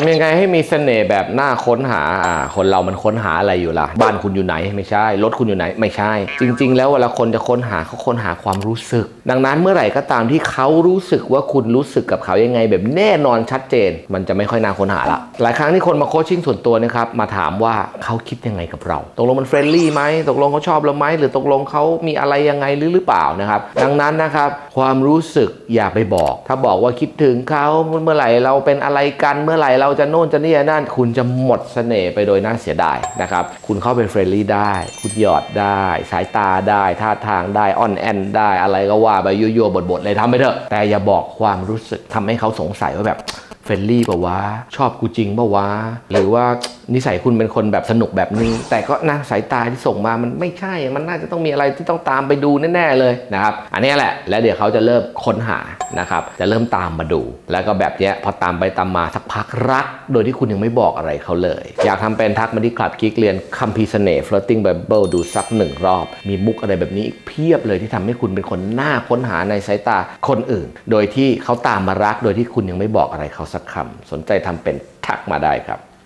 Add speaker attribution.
Speaker 1: ทำยังไงให้มีเสน่ห์แบบน่าค้นหาอ่าคนเรามันค้นหาอะไรอยู่ล่ะ บ้านคุณอยู่ไหนไม่ใช่ รถคุณอยู่ไหนไม่ใช่ จริง ๆ แล้วเวลาคนจะค้นหาเขาค้นหาความรู้สึก ดังนั้นเมื่อไหร่ก็ตามที่เขารู้สึกว่าคุณรู้สึกกับเขายังไง แบบแน่นอนชัดเจน มันจะไม่ค่อยน่าค้นหาละหลายครั้งที่คนมาโคชชิ่งส่วนตัวนะครับมาถามว่าเขาคิดยังไงกับเราตกลงมันเฟรนลี่ไหมตกลงเขาชอบเราไหมหรือตกลงเขามีอะไรยังไงหรือหรือเปล่านะครับ ดังนั้นนะครับความรู้สึกอย่าไปบอก ถ้าบอกว่าคิดถึงเขาเมื่อไหร่เราเป็นอะไรกันเมื่อไหร่เราจะโน่นจะนี่นั่นคุณจะหมดเสน่ห์ไปโดยน่าเสียดายนะครับ คุณเข้าไปเฟรนลี่ได้ คุณหยอดได้ สายตาได้ท่าทางได้อ่อนแอนได้อะไรก็ว่าไปยั่วๆบทๆเลยทำไปเถอะแต่อย่าบอกความรู้สึกทำให้เขาสงสัยว่าแบบ เฟรนลี่ป่าวะ ชอบกูจริงป่าวะ หรือว่านิสัยคุณเป็นคนแบบสนุกแบบนี้ แต่ก็นะสายตาที่ส่งมามันไม่ใช่ มันน่าจะต้องมีอะไรที่ต้องตามไปดูแน่ๆเลยนะครับ อันนี้แหละ แล้วเดี๋ยวเขาจะเริ่มค้นหานะครับ จะเริ่มตามมาดู แล้วก็แบบเนี้ยพอตามไปตามมาสักพักรัก โดยที่คุณยังไม่บอกอะไรเขาเลย อยากทำเป็นทักมาที่คลับกิ๊กเรียนคัมภีเสน่ห์ floating bible ดูสักหนึ่งรอบ มีมุกอะไรแบบนี้อีกเพียบเลยที่ทำให้คุณเป็นคนน่าค้นหาในสายตาคนอื่น โดยที่เขาตามมารัก โดยที่คุณยังไม่บอกอะไรเขาสักคำสนใจทำเป็นทักมาได้ครับ